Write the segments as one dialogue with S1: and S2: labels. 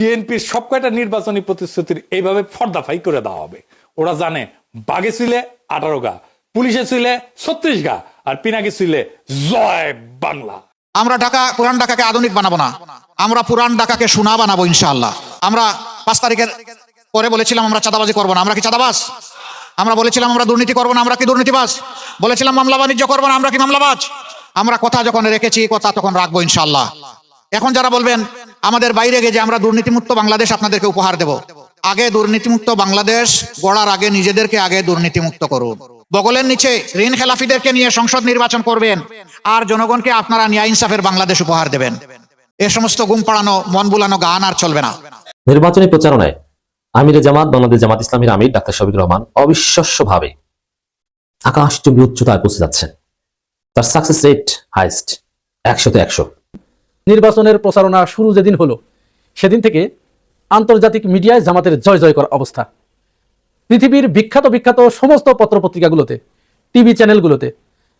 S1: বিএনপির সব কয়টা নির্বাচনী প্রতিশ্রুতির এইভাবে ফর্দাফাই করে দেওয়া হবে। ওরা জানে বাগে ছিলে আঠারো গা, পুলিশে ছিলে ছত্রিশ গা, আর পিনাকি ছিলে জয় বাংলা।
S2: আমরা ঢাকা, পুরান ঢাকাকে আধুনিক বানাবো না। আমরা পুরান ঢাকাকে সোনা বানাবো ইনশাআল্লাহ। আমরা পাঁচ তারিখের পরে বলেছিলাম আমরা চাঁদাবাজি করব না। আমরা কি চাঁদাবাজ? আমরা বলেছিলাম আমরা দুর্নীতি করব না। আমরা কি দুর্নীতিবাজ? বলেছিলাম মামলা বাণিজ্য করব না। আমরা কি মামলাবাজ? আমরা কথা যখন রেখেছি, কথা তখন রাখব ইনশাআল্লাহ। এখন যারা বলবেন, আমাদের বাইরে গিয়ে যে আমরা দুর্নীতিমুক্ত বাংলাদেশ আপনাদেরকে উপহার দেব, আগে দুর্নীতিমুক্ত বাংলাদেশ গড়ার আগে নিজেদেরকে আগে দুর্নীতিমুক্ত করুন। বগলের নিচে ঋণ খেলাফিদেরকে নিয়ে সংসদ নির্বাচন করবেন, আর জনগণকে আপনারা ন্যায় ইনসাফের বাংলাদেশ উপহার দেবেন। এ সমস্ত গুম পাড়ানো, মন বুলানো গান আর চলবে না।
S3: নির্বাচনী প্রচারণায় আমিরে জামাত, বাংলাদেশ জামাত ইসলামীর আমির, ডাক্তার শফিক রহমান অবিশ্বাস্যভাবে আকাশচুম্বী উচ্চতায় পৌঁছে যাচ্ছেন। তার সাকসেস রেট হাইস্ট একশোতে একশো।
S4: নির্বাচনের প্রচারণা শুরু যেদিন হলো, সেদিন থেকে আন্তর্জাতিক মিডিয়ায় জামাতের জয় জয় করা অবস্থা। পৃথিবীর বিখ্যাত বিখ্যাত সমস্ত পত্রপত্রিকাগুলোতে, টিভি চ্যানেলগুলোতে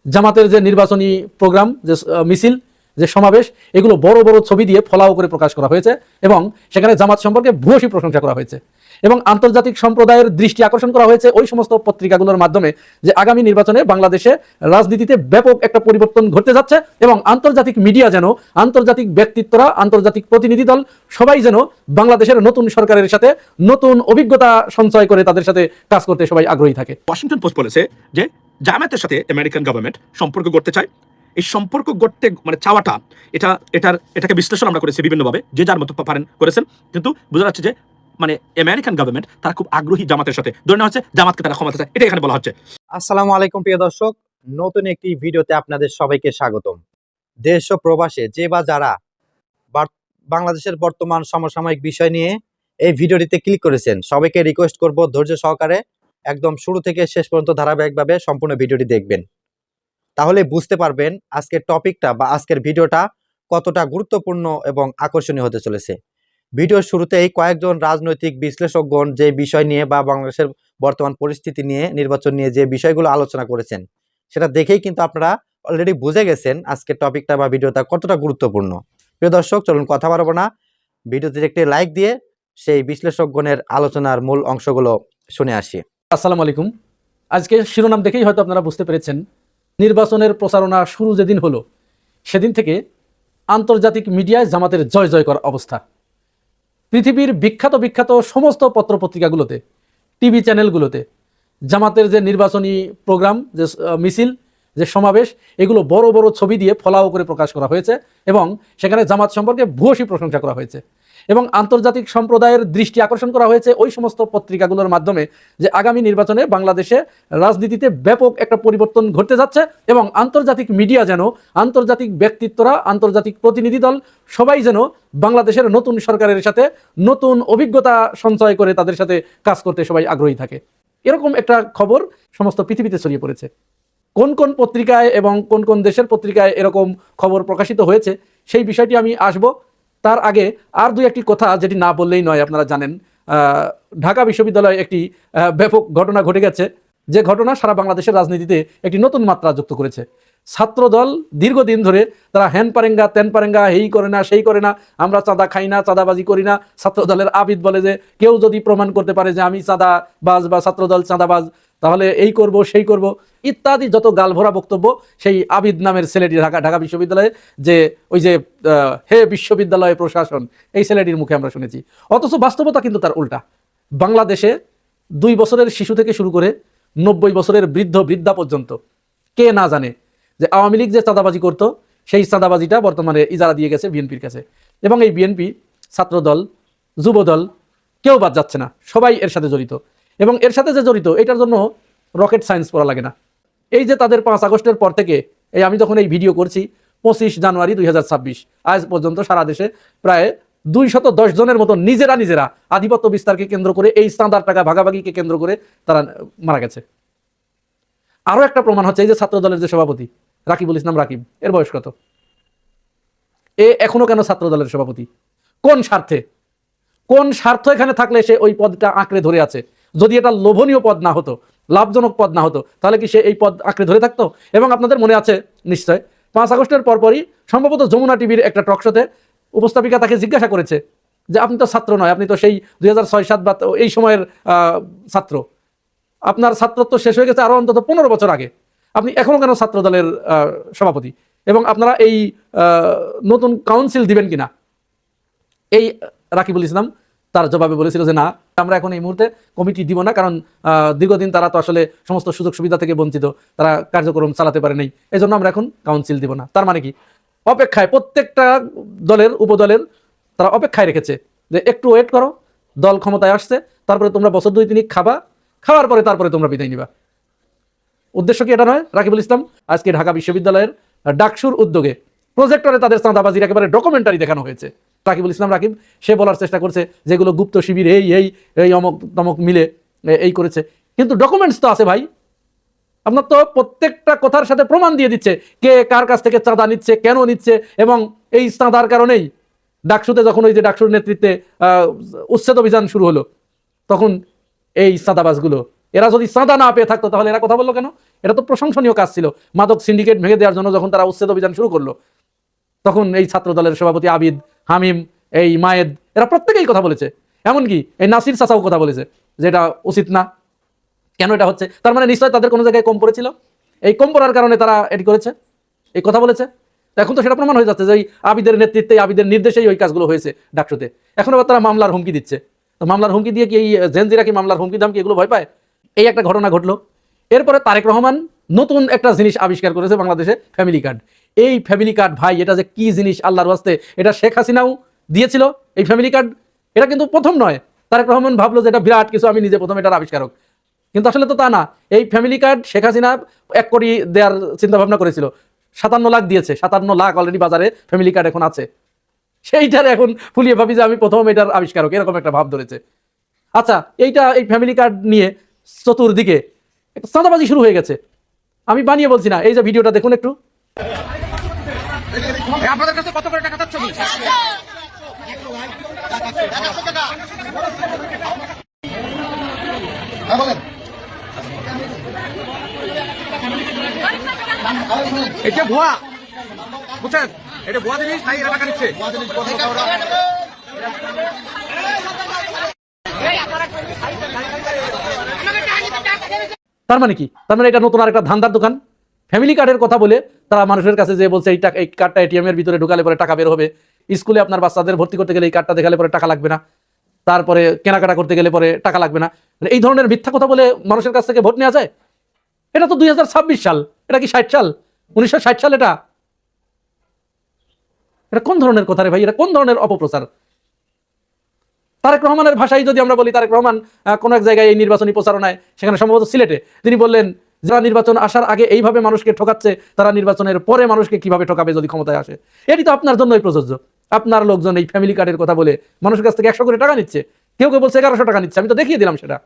S4: জামাতের যে নির্বাচনী প্রোগ্রাম, যে মিছিল, যে সমাবেশ, এগুলো বড় বড় ছবি দিয়ে ফলাও করে প্রকাশ করা হয়েছে এবং সেখানে জামাত সম্পর্কে ভূয়সী প্রশংসা করা হয়েছে। এবং আন্তর্জাতিক সম্প্রদায়ের দৃষ্টি আকর্ষণ করা হয়েছে ওই সমস্ত পত্রিকাগুলোর মাধ্যমে যে আগামী নির্বাচনে বাংলাদেশে রাজনীতিতে ব্যাপক একটা পরিবর্তন ঘটতে যাচ্ছে এবং আন্তর্জাতিক মিডিয়া যেন, আন্তর্জাতিক ব্যক্তিত্বরা, আন্তর্জাতিক প্রতিনিধি দল সবাই যেন বাংলাদেশের নতুন সরকারের সাথে নতুন অভিজ্ঞতা সঞ্চয় করে তাদের সাথে কাজ করতে সবাই আগ্রহী থাকে।
S5: ওয়াশিংটন পোস্ট বলেছে যে জামায়াতের সাথে আমেরিকান গভর্নমেন্ট সম্পর্ক করতে চায়। এই সম্পর্ক গড়তে মানে চাওয়াটা, এটা, এটার, এটাকে বিশ্লেষণ আমরা করেছি বিভিন্নভাবে, যে যার মতো পারেন করেছেন। কিন্তু বোঝা যাচ্ছে যে মানে আমেরিকান গভর্নমেন্ট তারা খুব আগ্রহী জামাতের সাথে। ধরে নেওয়া হচ্ছে জামাতকে তারা ক্ষমতা চায়। এটা এখানে বলা হচ্ছে।
S6: আসসালামু আলাইকুম, প্রিয় দর্শক। নতুন একটি ভিডিওতে আপনাদের সবাইকে স্বাগতম। দেশ ও প্রবাসে যে বা যারা বাংলাদেশের বর্তমান সমসাময়িক বিষয় নিয়ে এই ভিডিওটিতে ক্লিক করেছেন, সবাইকে রিকোয়েস্ট করব ধৈর্য সহকারে একদম শুরু থেকে শেষ পর্যন্ত ধারাবাহিকভাবে সম্পূর্ণ ভিডিওটি দেখবেন। তাহলে বুঝতে পারবেন আজকের টপিকটা বা আজকের ভিডিওটা কতটা গুরুত্বপূর্ণ এবং আকর্ষণীয় হতে চলেছে। ভিডিওর শুরুতেই কয়েকজন রাজনৈতিক বিশ্লেষকগণ যে বিষয় নিয়ে বা বাংলাদেশের বর্তমান পরিস্থিতি নিয়ে নির্বাচন নিয়ে যে বিষয়গুলো আলোচনা করেছেন, সেটা দেখেই কিন্তু আপনারা অলরেডি বুঝে গেছেন আজকের টপিকটা বা ভিডিওটা কতটা গুরুত্বপূর্ণ। প্রিয় দর্শক, চলুন কথা বাড়াবো না। ভিডিওতে একটি লাইক দিয়ে সেই বিশ্লেষকগণের আলোচনার মূল অংশগুলো শুনে আসি।
S4: আসসালামু আলাইকুম। আজকে শিরোনাম দেখেই হয়তো আপনারা বুঝতে পেরেছেন, নির্বাচনের প্রচারণা শুরু যেদিন হলো, সেদিন থেকে আন্তর্জাতিক মিডিয়ায় জামাতের জয় জয় করা অবস্থা। পৃথিবীর বিখ্যাত বিখ্যাত সমস্ত পত্রপত্রিকাগুলোতে, টিভি চ্যানেলগুলোতে, জামাতের যে নির্বাচনী প্রোগ্রাম, যে মিছিল, যে সমাবেশ, এগুলো বড় বড় ছবি দিয়ে ফলাও করে প্রকাশ করা হয়েছে এবং সেখানে জামাত সম্পর্কে ভূয়সী প্রশংসা করা হয়েছে। এবং আন্তর্জাতিক সম্প্রদায়ের দৃষ্টি আকর্ষণ করা হয়েছে ওই সমস্ত পত্রিকাগুলোর মাধ্যমে যে আগামী নির্বাচনে বাংলাদেশে রাজনীতিতে ব্যাপক একটা পরিবর্তন ঘটতে যাচ্ছে এবং আন্তর্জাতিক মিডিয়া যেন, আন্তর্জাতিক ব্যক্তিত্বরা, আন্তর্জাতিক প্রতিনিধি দল সবাই যেন বাংলাদেশের নতুন সরকারের সাথে নতুন অভিজ্ঞতা সঞ্চয় করে তাদের সাথে কাজ করতে সবাই আগ্রহী থাকে। এরকম একটা খবর সমস্ত পৃথিবীতে ছড়িয়ে পড়েছে। কোন কোন পত্রিকায় এবং কোন কোন দেশের পত্রিকায় এরকম খবর প্রকাশিত হয়েছে সেই বিষয়টি আমি আসব। তার আগে আর দুই একটি কথা যেটি না বললেই নয়, আপনারা জানেন ঢাকা বিশ্ববিদ্যালয়ে একটি ব্যাপক ঘটনা ঘটে গেছে। যে ঘটনা সারা বাংলাদেশের রাজনীতিতে একটি নতুন মাত্রা যুক্ত করেছে। ছাত্রদল দীর্ঘদিন ধরে তারা হ্যান পারেঙ্গা, তেন পারেঙ্গা, হেই করে না, সেই করে না, আমরা চাঁদা খাই না, চাঁদাবাজি করি না। ছাত্রদলের আবিদ বলে যে কেউ যদি প্রমাণ করতে পারে যে আমি চাঁদাবাজ বা ছাত্রদল চাঁদাবাজ তাহলে এই করব, সেই করব, ইত্যাদি যত গালভরা বক্তব্য, সেই আবিদ নামের ছেলেটি ঢাকা ঢাকা বিশ্ববিদ্যালয়ে যে ওই যে হে বিশ্ববিদ্যালয় প্রশাসন, এই ছেলেটির মুখে আমরা শুনেছি। অথচ বাস্তবতা কিন্তু তার উল্টা। বাংলাদেশে দুই বছরের শিশু থেকে শুরু করে নব্বই বছরের বৃদ্ধ, বৃদ্ধা পর্যন্ত, কে না জানে যে আওয়ামী লীগ যে চাঁদাবাজি করতো, সেই চাঁদাবাজিটা বর্তমানে ইজারা দিয়ে গেছে বিএনপির কাছে। এবং এই বিএনপি, ছাত্রদল, যুবদল, কেউ বাদ যাচ্ছে না। সবাই এর সাথে জড়িত। এবং এর সাথে যে জড়িত, এটার জন্য রকেট সায়েন্স পড়া লাগে না। এই যে তাদের পাঁচ আগস্টের পর থেকে, এই আমি যখন এই ভিডিও করছি, পঁচিশ জানুয়ারি দুই হাজার ছাব্বিশ, আজ পর্যন্ত সারা দেশে প্রায় দুই শত দশ জনের মতো নিজেরা নিজেরা আধিপত্য বিস্তারকে কেন্দ্র করে, এই চাঁদার টাকা ভাগাভাগিকে কেন্দ্র করে তারা মারা গেছে। আরও একটা প্রমাণ হচ্ছে, এই যে ছাত্র দলের যে সভাপতি, রাকিবুল ইসলাম রাকিব, এর বয়স কত? এ এখনও কেন ছাত্র দলের সভাপতি? কোন স্বার্থে? কোন স্বার্থ এখানে থাকলে সে ওই পদটা আঁকড়ে ধরে আছে? যদি এটা লোভনীয় পদ না হতো, লাভজনক পদ না হতো, তাহলে কি সে এই পদ আঁকড়ে ধরে থাকতো? এবং আপনাদের মনে আছে, নিশ্চয়, পাঁচ আগস্টের পরপরই সম্ভবত যমুনা টিভির একটা টকশোতে উপস্থাপিকা তাকে জিজ্ঞাসা করেছে যে, আপনি তো ছাত্র নয়, আপনি তো সেই দুই হাজার ছয় সাত বা এই সময়ের ছাত্র। আপনার ছাত্রত্ব শেষ হয়ে গেছে আরও অন্তত পনেরো বছর আগে। আপনি এখনও কেন ছাত্র দলের সভাপতি? এবং আপনারা এই নতুন কাউন্সিল দিবেন কিনা? এই, রাকিবুল ইসলাম তার জবাবে বলেছিল যে না, আমরা এখন এই মুহূর্তে কমিটি দিব না, কারণ দীর্ঘদিন তারা তো আসলে সমস্ত সুযোগ সুবিধা থেকে বঞ্চিত, তারা কার্যক্রম চালাতে পারে নাই এই জন্য আমরা এখন কাউন্সিল দিব না। তার মানে কি? অপেক্ষায় প্রত্যেকটা দলের, উপদলের তারা অপেক্ষায় রেখেছে যে একটু ওয়েট করো, দল ক্ষমতায় আসছে, তারপরে তোমরা বছর দুই তিনি খাবা, খাওয়ার পরে তারপরে তোমরা বিদায় নিবা। উদ্দেশ্য কি এটা নয়? রাকিবুল ইসলাম, আজকে ঢাকা বিশ্ববিদ্যালয়ের ডাকসুর উদ্যোগে প্রজেক্টরে তাদের চাঁদাবাজির একেবারে ডকুমেন্টারি দেখানো হয়েছে। রাকিবুল ইসলাম রাকিব, সে বলার চেষ্টা করছে যেগুলো গুপ্ত শিবির এই এই এই অমক তমক মিলে এই করেছে। কিন্তু ডকুমেন্টস তো আছে ভাই। আপনার তো প্রত্যেকটা কথার সাথে প্রমাণ দিয়ে দিচ্ছে কে কার কাছ থেকে চাঁদা নিচ্ছে, কেন নিচ্ছে, এবং এই চাঁদার কারণেই ডাকসুতে যখন ওই যে ডাকসুর নেতৃত্বে উচ্ছেদ অভিযান শুরু হলো, তখন এই চাঁদাবাজগুলো, এরা যদি চাঁদা না পেয়ে থাকতো তাহলে এরা কথা বলল কেন? এটা তো প্রশংসনীয় কাজ ছিল। মাদক সিন্ডিকেট ভেঙে দেওয়ার জন্য যখন তারা উচ্ছেদ অভিযান শুরু করল, তখন এই ছাত্র দলের সভাপতি আবিদ হামিম, এই মায়েদ এরা প্রত্যেকেই কথা বলেছে। এমনকি এই নাসির চাচাও কথা বলেছে যে এটা উচিত না। কেন এটা হচ্ছে? তার মানে নিশ্চয় তাদের কোনো জায়গায় কম পড়েছিল? এই কম পড়ার কারণে তারা এটি করেছে? এই কথা বলেছে? এখন তো সেটা প্রমাণ হয়ে যাচ্ছে যে ওই আবিদের নেতৃত্বে, আবিদের নির্দেশেই ওই কাজগুলো হয়েছে ডাকসুতে। এখন আবার তারা মামলার হুমকি দিচ্ছে। তো মামলার হুমকি দিয়ে কি এই জেনজিরা কি মামলার হুমকি দাম কি এগুলো ভয় পায়? এই একটা ঘটনা ঘটলো। এরপরে তারেক রহমান নতুন একটা জিনিস আবিষ্কার করেছে বাংলাদেশে, ফ্যামিলি কার্ড। এই ফ্যামিলি কার্ড ভাই, এটা যে কি জিনিস আল্লাহর ওয়াস্তে, এটা শেখ হাসিনাও দিয়েছিল এই ফ্যামিলি কার্ড এটা কিন্তু প্রথম নয়। তারেক রহমান ভাবলো যে এটা বিরাট কিছু, আমি নিজে প্রথম এটার আবিষ্কারক। কিন্তু আসলে তো তা না। এই ফ্যামিলি কার্ড শেখ হাসিনা এক কোটি দেওয়ার চিন্তা ভাবনা করেছিল। সাতান্ন লাখ দিয়েছে। সাতান্ন লাখ অলরেডি বাজারে ফ্যামিলি কার্ড এখন আছে। সেইটার এখন ফুলিয়ে ভাবি যে আমি প্রথম এটার আবিষ্কারক। এরকম একটা ভাব ধরেছে। আচ্ছা এইটা, এই ফ্যামিলি কার্ড নিয়ে চতুর্দিকে একটা চাঁদাবাজি শুরু হয়ে গেছে। আমি বানিয়ে বলছি না। এই যে ভিডিওটা দেখুন একটু।
S7: এটা ভুয়া বুঝছেন? এটা ভুয়া জিনিস তাই এরা টাকা নিচ্ছে
S4: তার মানে কি? তার মানে এটা নতুন আরেকটা ধান্দার দোকান? ফ্যামিলি কার্ডের কথা বলে তারা মানুষের কাছে যে বলছে, এই টাকা, এই কার্ডটা এটিএম এর ভিতরে ঢুকালে পরে টাকা বের হবে। স্কুলে আপনার বাচ্চাদের ভর্তি করতে গেলে এই কার্ডটা দেখালে পরে টাকা লাগবে না। তারপরে কেনাকাটা করতে গেলে পরে টাকা লাগবে না। মানে এই ধরনের মিথ্যা কথা বলে মানুষের কাছ থেকে ভোট নেওয়া যায়? এটা তো দুই হাজার ছাব্বিশ সাল। এটা কি ষাট সাল? উনিশশো সাল এটা? এটা কোন ধরনের কথা রে ভাই? এটা কোন ধরনের অপপ্রচার? তারেক রহমানের ভাষায় যদি আমরা বলি, তারেক রহমান কোনো এক জায়গায় এই নির্বাচনী প্রচারণায়, সেখানে সম্ভবত সিলেটে, তিনি বললেন যারা নির্বাচন আসার আগে এইভাবে মানুষকে ঠকাচ্ছে, তারা নির্বাচনের পরে মানুষকে কীভাবে ঠকাবে যদি ক্ষমতায় আসে? এটি তো আপনার জন্যই প্রযোজ্য। আপনার লোকজন এই ফ্যামিলি কার্ডের কথা বলে মানুষের কাছ থেকে একশো করে টাকা নিচ্ছে। কেউ কেউ বলছে এগারোশো টাকা নিচ্ছে, আমি তো দেখিয়ে দিলাম সেটা।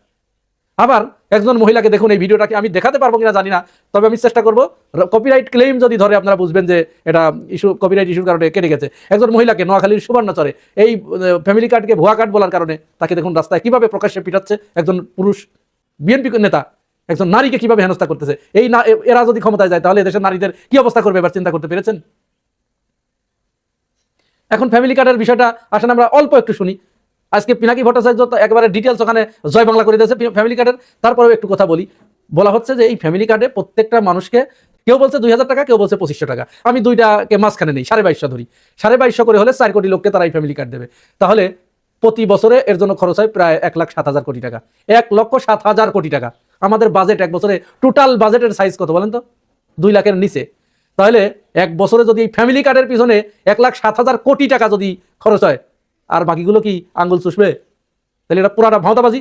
S4: আবার একজন মহিলাকে দেখুন, এই ভিডিওটাকে আমি দেখাতে পারব কিনা জানি না, তবে আমি চেষ্টা করব কপিরাইট ক্লেম যদি ধরে আপনারা বুঝবেন যে এটা ইস্যু কপিরাইট ইস্যুর কারণে কেটে গেছে। একজন মহিলাকে নোয়াখালীর সুবর্ণচরে এই ফ্যামিলি কার্ডকে ভুয়া কার্ড বলার কারণে তাকে দেখুন রাস্তায় কীভাবে প্রকাশ্যে পিটাচ্ছে একজন পুরুষ বিএনপি নেতা। একজন নারীকে কীভাবে হেনস্থা করতেছে? এই না এরা যদি ক্ষমতায় যায়, তাহলে এদেশের নারীদের কি অবস্থা করবে এবার চিন্তা করতে পেরেছেন? এখন ফ্যামিলি কার্ডের বিষয়টা আসেন আমরা অল্প একটু শুনি। আজকে পিনাকি ভট্টাচার্য একবারে ডিটেলস ওখানে জয় বাংলা করে দিয়েছে ফ্যামিলি কার্ডের তারপরেও একটু কথা বলি। বলা হচ্ছে যে এই ফ্যামিলি কার্ডে প্রত্যেকটা মানুষকে কেউ বলছে দুই হাজার টাকা, কেউ বলছে পঁচিশশো টাকা। আমি দুইটাকে মাঝখানে নেই, সাড়ে বাইশশো ধরি। সাড়ে বাইশশো করে হলে চার কোটি লোককে তারা এই ফ্যামিলি কার্ড দেবে। তাহলে প্রতি বছরে এর জন্য খরচ হয় প্রায় এক লাখ সাত হাজার কোটি টাকা। এক লক্ষ সাত হাজার কোটি টাকা। আমাদের বাজেট এক বছরে টোটাল বাজেটের সাইজ কত বলেন তো? দুই লাখের নিচে। তাহলে এক বছরে যদি এই ফ্যামিলি কার্ডের পিছনে এক লাখ সাত হাজার কোটি টাকা যদি খরচ হয়, আর বাকিগুলো কি আঙ্গুল চুষবে? তাহলে এটা পুরাটা ভাওতাবাজি।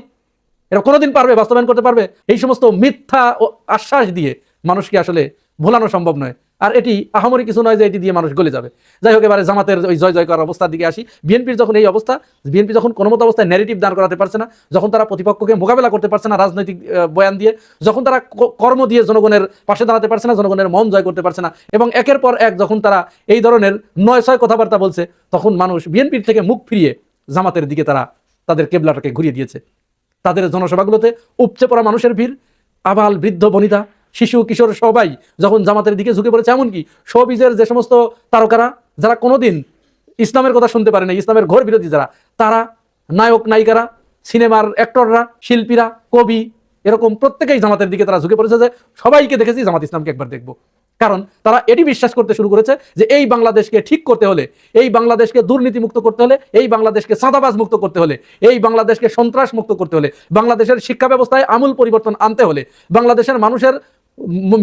S4: এটা কোনোদিন পারবে, বাস্তবায়ন করতে পারবে। এই সমস্ত মিথ্যা ও আশ্বাস দিয়ে মানুষকে আসলে ভোলানো সম্ভব নয়। আর এটি আহামরি কিছু নয় যে এটি দিয়ে মানুষ গলে যাবে। যাই হোক, এবারে জামাতের ওই জয় জয় করার অবস্থার দিকে আসি। বিএনপির যখন এই অবস্থা, বিএনপি যখন কোনো মতো অবস্থায় ন্যারেটিভ দান করাতে পারছে না, যখন তারা প্রতিপক্ষকে মোকাবেলা করতে পারছে না রাজনৈতিক বয়ান দিয়ে, যখন তারা কর্ম দিয়ে জনগণের পাশে দাঁড়াতে পারছে না, জনগণের মন জয় করতে পারছে না, এবং একের পর এক যখন তারা এই ধরনের নয় ছয় কথাবার্তা বলছে, তখন মানুষ বিএনপির থেকে মুখ ফিরিয়ে জামাতের দিকে তারা তাদের কেবলাটাকে ঘুরিয়ে দিয়েছে। তাদের জনসভাগুলোতে উপচে পড়া মানুষের ভিড়, আবাল বৃদ্ধ বনিতা শিশু, কিশোর সবাই যখন জামাতের দিকে ঝুঁকে পড়েছে, এমনকি শোবিজের যে সমস্ত তারকারা, যারা কোনোদিন ইসলামের কথা শুনতে পারে না ইসলামের ঘোর বিরোধী যারা, তারা নায়ক, নায়িকারা, সিনেমার অ্যাক্টররা, শিল্পীরা, কবি, এরকম প্রত্যেকেই জামাতের দিকে তারা ঝুঁকে পড়েছে যে, সবাইকে দেখেছি জামাত ইসলামকে একবার দেখব। কারণ তারা এটি বিশ্বাস করতে শুরু করেছে যে, এই বাংলাদেশকে ঠিক করতে হলে, এই বাংলাদেশকে দুর্নীতি মুক্ত করতে হলে, এই বাংলাদেশকে চাঁদাবাজ মুক্ত করতে হলে, এই বাংলাদেশকে সন্ত্রাস মুক্ত করতে হলে, বাংলাদেশের শিক্ষা ব্যবস্থায় আমূল পরিবর্তন আনতে হলে, বাংলাদেশের মানুষের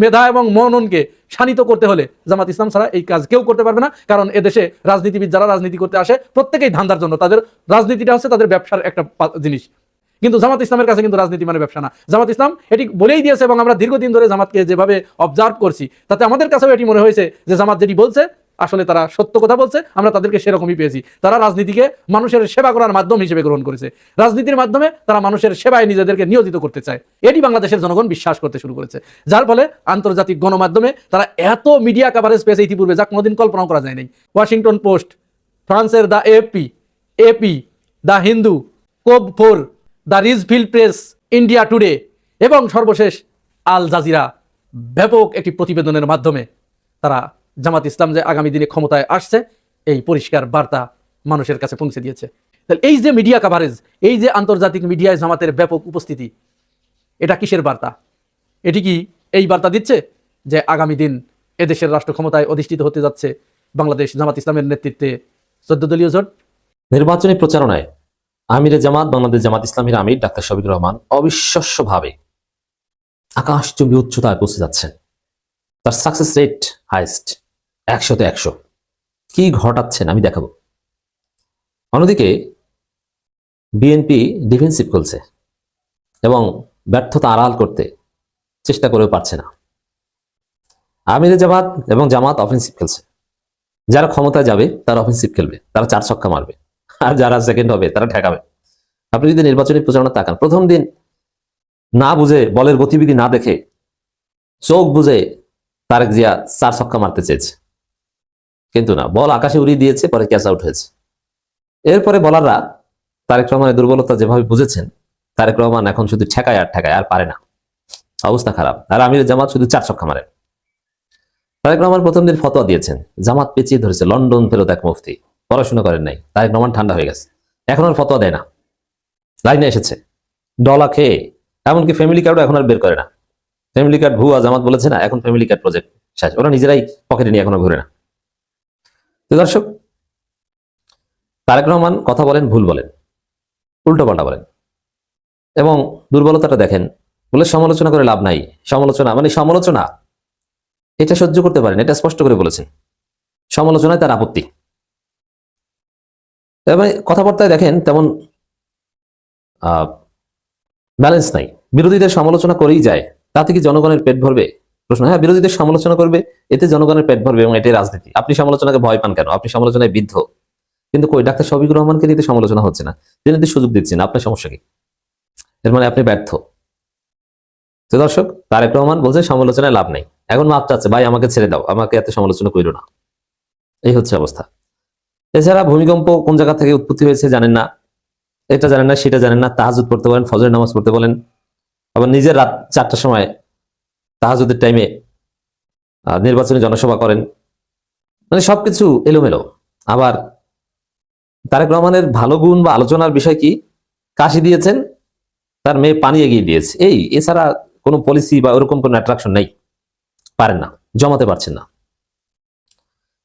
S4: মেধা এবং মননকে শানিত করতে হলে জামাত ইসলাম ছাড়া এই কাজ কেউ করতে পারবে না, কারণ এদেশে রাজনীতিবিদ যারা রাজনীতি করতে আসে, প্রত্যেকেই ধান্দার জন্য। তাদের রাজনীতিটা হচ্ছে তাদের ব্যবসার একটা জিনিস। কিন্তু জামাত ইসলামের কাছে কিন্তু রাজনীতি মানে ব্যবসা না। জামাত ইসলাম এটি বলেই দিয়েছে এবং আমরা দীর্ঘদিন ধরে জামাতকে যেভাবে অবজার্ভ করছি, তাতে আমাদের কাছেও এটি মনে হয়েছে যে জামাত যেটি বলছে আসলে তারা সত্য কথা বলছে, আমরা তাদেরকে সেরকমই পেয়েছি। তারা রাজনীতিকে মানুষের সেবা করার মাধ্যম হিসেবে গ্রহণ করেছে। রাজনীতির মাধ্যমে তারা মানুষের সেবায় নিজেদেরকে নিয়োজিত করতে চায়। এটি বাংলাদেশের জনগণ বিশ্বাস করতে শুরু করেছে। যার ফলে আন্তর্জাতিক গণমাধ্যমে তারা এত মিডিয়া কাভারেজ পেয়েছে ইতিপূর্বে যা কোনোদিন কল্পনাও করা যায় নাই। ওয়াশিংটন পোস্ট ফ্রান্সের the AP AP the Hindu কোব four the Ridgefield Press India Today এবং সর্বশেষ আল জাজিরা ব্যাপক একটি প্রতিবেদনের মাধ্যমে তারা জামাত ইসলাম যে আগামী দিনে ক্ষমতায় আসছে, এই পরিষ্কার বার্তা মানুষের কাছে পৌঁছে দিয়েছে। তাহলে এই যে মিডিয়া কাভারেজ এই যে আন্তর্জাতিক মিডিয়ায় জামাতের ব্যাপক উপস্থিতি, এটা কিসের বার্তা? এটি কি এই বার্তা দিচ্ছে যে আগামী দিন এদেশের রাষ্ট্র ক্ষমতায় অধিষ্ঠিত হতে যাচ্ছে বাংলাদেশ জামাত ইসলামের নেতৃত্বে চোদ্দ দলীয় জোট?
S3: নির্বাচনী প্রচারণায় আমিরে জামাত, বাংলাদেশ জামাত ইসলামের আমির ডাক্তার শফিকুর রহমান অবিশ্বাস্যভাবে আকাশচুম্বী উচ্চতায় পৌঁছে যাচ্ছেন। তার সাকসেস রেট হাইস্ট। একশোতে একশো। কি ঘটাচ্ছেন আমি দেখাবো। অন্যদিকে বিএনপি ডিফেন্সিভ করছে এবং ব্যর্থতা আড়াল করতে চেষ্টা করেও পারছে না। আমিরে জামাত এবং জামাত অফেন্সিভ খেলছে। যারা ক্ষমতায় যাবে, তারা অফেন্সিভ খেলবে, তারা চার ছক্কা মারবে। আর যারা সেকেন্ড হবে, তারা ঠেকাবে। আপনি যদি নির্বাচনী প্রচারণা তাকান, প্রথম দিন না বুঝে, বলের গতিবিধি না দেখে, চোখ বুঝে তারেক জিয়া চার ছক্কা মারতে চেয়েছে। কিন্তু না, বল আকাশে উড়িয়ে দিয়েছে, পরে ক্যাচ আউট হয়েছে। এরপরে বলাররা তারেক রহমানের দুর্বলতা যেভাবে বুঝেছেন, তারেক রহমান এখন শুধু ঠেকায় আর ঠেকায়, আর পারে না। অবস্থা খারাপ। আর আমির জামাত শুধু চার ছক্কা মারে। তারেক রহমান প্রথম দিন ফতোয়া দিয়েছেন, জামাত পেঁচিয়ে ধরেছে, লন্ডন ফেরত এক মুফতি, পড়াশোনা করেন নাই তারেক রহমান ঠান্ডা হয়ে গেছে। এখন আর ফতোয়া দেয় না। লাইনে এসেছে। ডলা খেয়ে, এমনকি ফ্যামিলি কার্ডও এখন আর বের করে না। ফ্যামিলি কার্ড ভুয়া জামাত বলেছে না, এখন ফ্যামিলি কার্ড প্রজেক্ট শেষ। ওরা নিজেরাই পকেটে নিয়ে এখনও ঘুরে না। তো দর্শক, তারেক রহমান কথা বলেন, ভুল বলেন উল্টো পাল্টা বলেন। এবং দুর্বলতাটা দেখেন, বলে সমালোচনা করে লাভ নাই। সমালোচনা মানে সমালোচনা, এটা সহ্য করতে পারেন, এটা স্পষ্ট করে বলেছেন। সমালোচনায় তার আপত্তি। এবং কথাবার্তায় দেখেন, তেমন ব্যালেন্স নাই। বিরোধীদের সমালোচনা করেই যায়। তাতে কি জনগণের পেট ভরবে? প্রশ্ন হ্যাঁ বিরোধীদের সমালোচনা করবে, এতে জনগণের পেট ভরবে এবং এটাই রাজনীতি। আপনি সমালোচনাকে ভয় পান কেন? আপনি সমালোচনায় বিদ্ধ। কিন্তু কই, ডাক্তার শফিকুর রহমানকে নিতে সমালোচনা হচ্ছে না। তিনি সুযোগ দিচ্ছেন, আপনার সমস্যা কি? এর মানে আপনি ব্যর্থ। তো দর্শক, তারেক রহমান বলছে, সমালোচনায় লাভ নেই। এখন মাপ চাচ্ছে, ভাই, আমাকে ছেড়ে দাও, আমাকে এত সমালোচনা করিল না। এই হচ্ছে অবস্থা। এছাড়া ভূমিকম্প কোন জায়গা থেকে উৎপত্তি হয়েছে জানেন না। এটা জানেন না, সেটা জানেন না। তাহাজুদ পড়তে বলেন, ফজরের নামাজ পড়তে বলেন। আবার নিজের রাত চারটার সময় তাহাজুদের টাইমে নির্বাচনী জনসভা করেন। মানে সবকিছু এলোমেলো। আবার তারেক রহমানের ভালো গুণ বা আলোচনার বিষয় কি? কাশি দিয়েছেন, তার মেয়ে পানি এগিয়ে দিয়েছে। এই, এছাড়া কোনো পলিসি বা ওরকম কোনো অ্যাট্রাকশন নেই। পারেন না, জমাতে পারছেন না।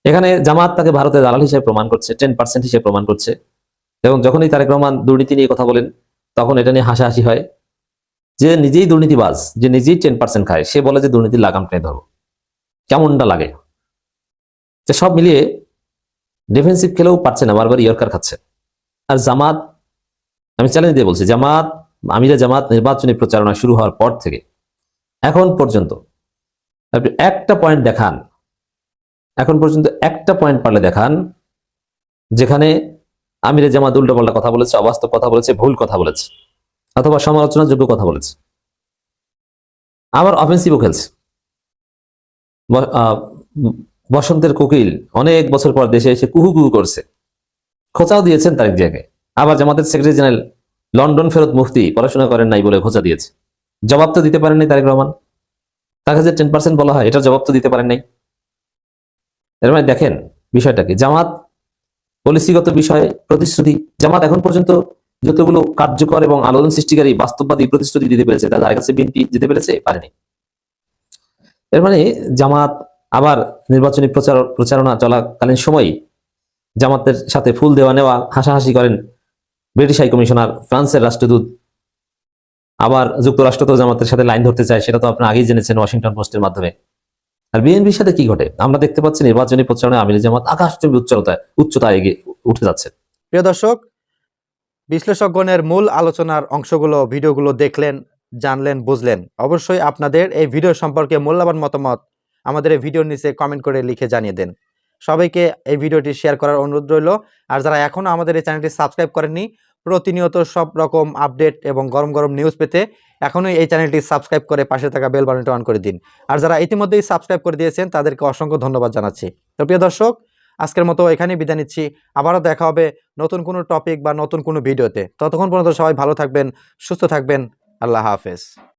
S3: এখানে জামাত তাকে ভারতের দালাল হিসেবে প্রমাণ করছে টেন পার্সেন্ট হিসেবে প্রমাণ করছে। এবং যখনই তারেক রহমান দুর্নীতি নিয়ে কথা বলেন, তখন এটা নিয়ে হাসাহাসি হয়। যে নিজেই দুর্নীতিবাজ, যে নিজেই টেন পার্সেন্ট খায়, সে বলে যে দুর্নীতির লাগাম টেনে ধরবো। কেমনটা লাগে? যে সব মিলিয়ে ডিফেন্সিভ খেলেও পারছে না, বারবার ইয়র্কার খাচ্ছে। আর জামাত, আমি চ্যালেঞ্জ দিয়ে বলছি, জামাত, আমিরা জামাত নির্বাচনী প্রচারণা শুরু হওয়ার পর থেকে। এখন পর্যন্ত, আপনি একটা পয়েন্ট দেখান, এখন পর্যন্ত একটা পয়েন্ট পারলে দেখান, যেখানে আমিরা জামাত উল্টোপাল্টা কথা বলেছে, অবাস্তব কথা বলেছে, ভুল কথা বলেছে। অথবা সমালোচনার যোগ্য কথা বলেছে। আবার অফেন্সিভও খেলছে। বসন্তের কোকিল অনেক বছর পর দেশে এসে কুহু কুহু করছে। খোঁচাও দিয়েছেন তারেক জিয়াকে। আবার জামাতের সেক্রেটারি জেনারেল লন্ডন ফেরত মুফতি পড়াশোনা করেন নাই বলে খোঁচা দিয়েছে। জবাব তো দিতে পারেননি তারেক রহমান। তাকে যে টেন পার্সেন্ট বলা হয়, এটার জবাব তো দিতে পারেন নাই। এর মানে দেখেন বিষয়টা কি জামাত পলিসিগত বিষয়ে প্রতিশ্রুতি, জামাত এখন পর্যন্ত যতগুলো কার্যকর এবং আলোড়ন সৃষ্টিকারী বাস্তববাদী প্রতিশ্রুতি দিতে পেরেছে তার কাছে বিএনপি যেতে পেরেছে? পারেনি। এর মানে জামাত আবার নির্বাচনী প্রচার, প্রচারণা চলাকালীন সময় জামাতের সাথে ফুল দেওয়া নেওয়া হাসাহাসি করেন ব্রিটিশ হাই কমিশনার ফ্রান্সের রাষ্ট্রদূত। আবার যুক্তরাষ্ট্র তো জামাতের সাথে লাইন ধরতে চায়, সেটা তো আপনি আগেই জেনেছেন ওয়াশিংটন পোস্টের মাধ্যমে। আর বিএনপির সাথে কি ঘটে? আমরা দেখতে পাচ্ছি নির্বাচনী প্রচারণায় আমির জামাত আকাশচুম্বী উচ্চতায় উচ্চতায় এগিয়ে উঠে যাচ্ছে।
S6: প্রিয় দর্শক বিশ্লেষকগণের মূল আলোচনার অংশগুলো, ভিডিওগুলো দেখলেন, জানলেন, বুঝলেন। অবশ্যই আপনাদের এই ভিডিও সম্পর্কে মূল্যবান মতামত আমাদের এই ভিডিওর নিচে কমেন্ট করে লিখে জানিয়ে দেন। সবাইকে এই ভিডিওটি শেয়ার করার অনুরোধ রইল। আর যারা এখনও আমাদের এই চ্যানেলটি সাবস্ক্রাইব করেননি, প্রতিনিয়ত সব রকম আপডেট এবং গরম গরম নিউজ পেতে এখনই এই চ্যানেলটি সাবস্ক্রাইব করে পাশে থাকা বেল বাটনটি অন করে দিন। আর যারা ইতিমধ্যেই সাবস্ক্রাইব করে দিয়েছেন, তাদেরকে অসংখ্য ধন্যবাদ জানাচ্ছি। তো প্রিয় দর্শক আজকের মতো এখানেই বিদায় নিচ্ছি। আবারও দেখা হবে নতুন কোনো টপিক বা নতুন কোনো ভিডিওতে ততক্ষণ পর্যন্ত সবাই ভালো থাকবেন, সুস্থ থাকবেন। আল্লাহ হাফেজ।